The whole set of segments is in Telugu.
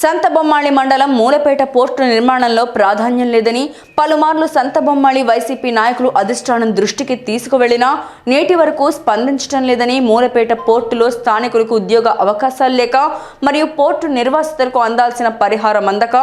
సంతబొమ్మాళి మండలం మూలపేట పోర్టు నిర్మాణంలో ప్రాధాన్యం లేదని పలుమార్లు సంతబొమ్మాళి వైసీపీ నాయకులు అధిష్టానం దృష్టికి తీసుకువెళ్ళినా నేటి వరకు స్పందించడం లేదని మూలపేట పోర్టులో స్థానికులకు ఉద్యోగ అవకాశాలు లేక మరియు పోర్టు నిర్వాసితులకు అందాల్సిన పరిహారం అందక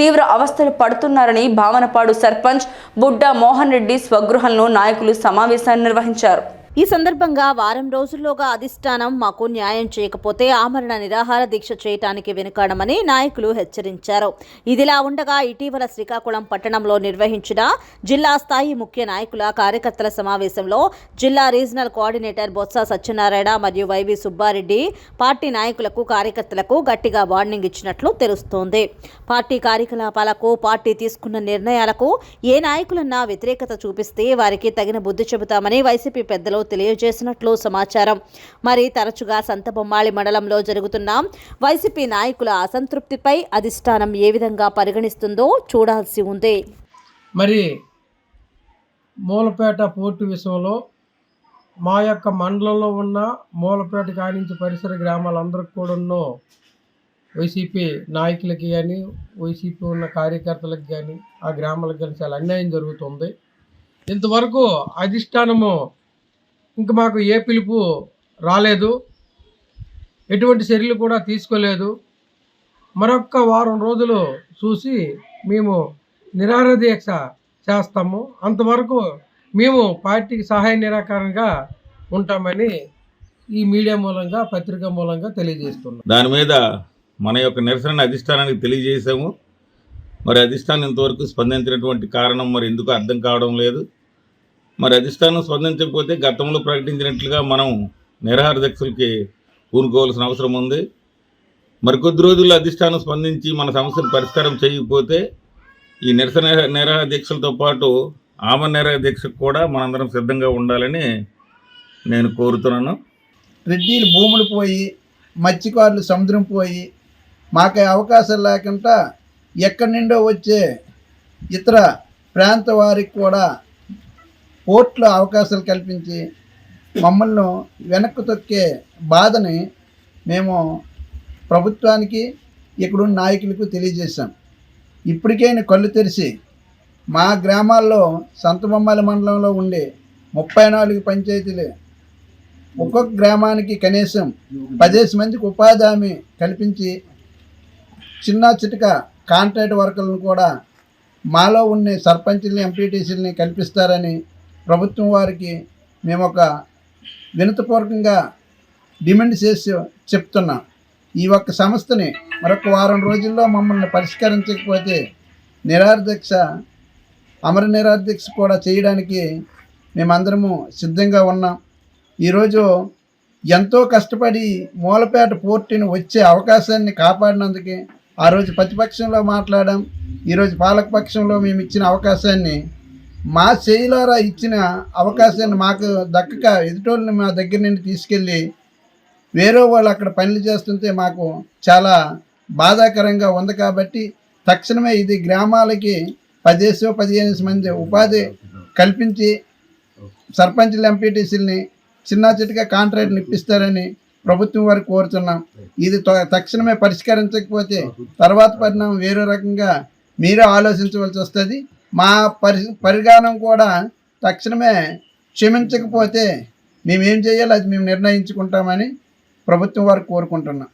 తీవ్ర అవస్థలు పడుతున్నారని భావనపాడు సర్పంచ్ బుడ్డా మోహన్ రెడ్డి స్వగృహంలో నాయకులు సమావేశాన్ని నిర్వహించారు. ఈ సందర్భంగా వారం రోజుల్లోగా అధిష్టానం మాకు న్యాయం చేయకపోతే ఆమరణ నిరాహార దీక్ష చేయటానికి వెనుకాడమని నాయకులు హెచ్చరించారు. ఇదిలా ఉండగా ఇటీవల శ్రీకాకుళం పట్టణంలో నిర్వహించిన జిల్లా స్థాయి ముఖ్య నాయకుల కార్యకర్తల సమావేశంలో జిల్లా రీజనల్ కోఆర్డినేటర్ బొత్స సత్యనారాయణ మరియు వైవి సుబ్బారెడ్డి పార్టీ నాయకులకు కార్యకర్తలకు గట్టిగా వార్నింగ్ ఇచ్చినట్లు తెలుస్తోంది. పార్టీ కార్యకలాపాలకు పార్టీ తీసుకున్న నిర్ణయాలకు ఏ నాయకులన్నా వ్యతిరేకత చూపిస్తే వారికి తగిన బుద్ధి చెబుతామని వైసీపీ పెద్దలు తెలియజేసినట్లు సమాచారం. మరి తరచుగా సంతబొమ్మాళి మండలంలో జరుగుతున్న వైసీపీ నాయకుల అసంతృప్తిపై అధిష్టానం ఏ విధంగా పరిగణిస్తుందో చూడాల్సి ఉంది. మరి మూలపేట పోర్టు విషయంలో మా యొక్క మండలంలో ఉన్న మూలపేట కానించి పరిసర గ్రామాలందరికి కూడా వైసీపీ నాయకులకి కానీ వైసీపీ ఉన్న కార్యకర్తలకు కానీ ఆ గ్రామాలకు కానీ చాలా అన్యాయం జరుగుతుంది. ఇంతవరకు అధిష్టానము ఇంక మాకు ఏ పిలుపు రాలేదు. ఎటువంటి చర్యలు కూడా తీసుకోలేదు. మరొక్క వారం రోజులు చూసి మేము నిరాహార దీక్ష చేస్తాము. అంతవరకు మేము పార్టీకి సహాయ నిరాకరణగా ఉంటామని ఈ మీడియా మూలంగా పత్రిక మూలంగా తెలియజేస్తున్నాం. దాని మీద మన యొక్క నిరసన అధిష్టానానికి తెలియజేశాము. మరి అధిష్టానం ఇంతవరకు స్పందించినటువంటి కారణం మరి ఎందుకు అర్థం కావడం లేదు. మరి అధిష్టానం స్పందించకపోతే గతంలో ప్రకటించినట్లుగా మనం నిరాహార దీక్షలకి పూనుకోవాల్సిన అవసరం ఉంది. మరి కొద్ది రోజుల్లో అధిష్టానం స్పందించి మన సమస్యను పరిష్కారం చేయకపోతే ఈ నిరసన నిరాహార దీక్షలతో పాటు ఆమె నిరాహార దీక్షకు కూడా మనందరం సిద్ధంగా ఉండాలని నేను కోరుతున్నాను. రెడ్డిలు భూములు పోయి మత్స్యకారులు సముద్రం పోయి మాకు అవకాశం లేకుండా ఎక్కడి నుండో వచ్చే ఇతర ప్రాంత వారికి కూడా పోర్ట్లు అవకాశాలు కల్పించి మమ్మల్ని వెనక్కు తొక్కే బాధని మేము ప్రభుత్వానికి ఇక్కడున్న నాయకులకు తెలియజేశాం. ఇప్పటికైనా కళ్ళు తెరిచి మా గ్రామాల్లో సంతబొమ్మాలి మండలంలో ఉండే ముప్పై నాలుగు పంచాయతీలు ఒక్కొక్క గ్రామానికి కనీసం పదేసి మందికి ఉపాధి హామీ కల్పించి చిన్న చిటిక కాంట్రాక్ట్ వర్కర్లను కూడా మాలో ఉండే సర్పంచుల్ని ఎంపీటీసీలని కల్పిస్తారని ప్రభుత్వం వారికి మేము ఒక వినతపూర్వకంగా డిమాండ్ చేసి చెప్తున్నాం. ఈ ఒక్క సంస్థని మరొక వారం రోజుల్లో మమ్మల్ని పరిష్కరించకపోతే నిరాధ్యక్ష అమర నిరాధ్యక్ష కూడా చేయడానికి మేమందరము సిద్ధంగా ఉన్నాం. ఈరోజు ఎంతో కష్టపడి మూలపేట పోర్టుని వచ్చే అవకాశాన్ని కాపాడినందుకు ఆ రోజు ప్రతిపక్షంలో మాట్లాడాం. ఈరోజు పాలకపక్షంలో మేము ఇచ్చిన అవకాశాన్ని మా చేయిలారా ఇచ్చిన అవకాశాన్ని మాకు దక్కక ఎదుటోళ్ళని మా దగ్గర నుండి తీసుకెళ్ళి వేరే వాళ్ళు అక్కడ పనులు చేస్తుంటే మాకు చాలా బాధాకరంగా ఉంది కాబట్టి తక్షణమే ఇది గ్రామాలకి పదేసో పదిహేను మంది ఉపాధి కల్పించి సర్పంచ్లు ఎంపీటీసీలని చిన్న చిటిగా కాంట్రాక్ట్ ఇప్పిస్తారని ప్రభుత్వం వారికి కోరుతున్నాం. ఇది తక్షణమే పరిష్కరించకపోతే తర్వాత పరిణామం వేరే రకంగా మీరే ఆలోచించవలసి వస్తుంది. మా పరి పరిగాణం కూడా తక్షణమే క్షమించకపోతే మేమేం చేయాలి? చేయాలో అది మేము నిర్ణయించుకుంటామని ప్రభుత్వం వారు కోరుకుంటున్నాం.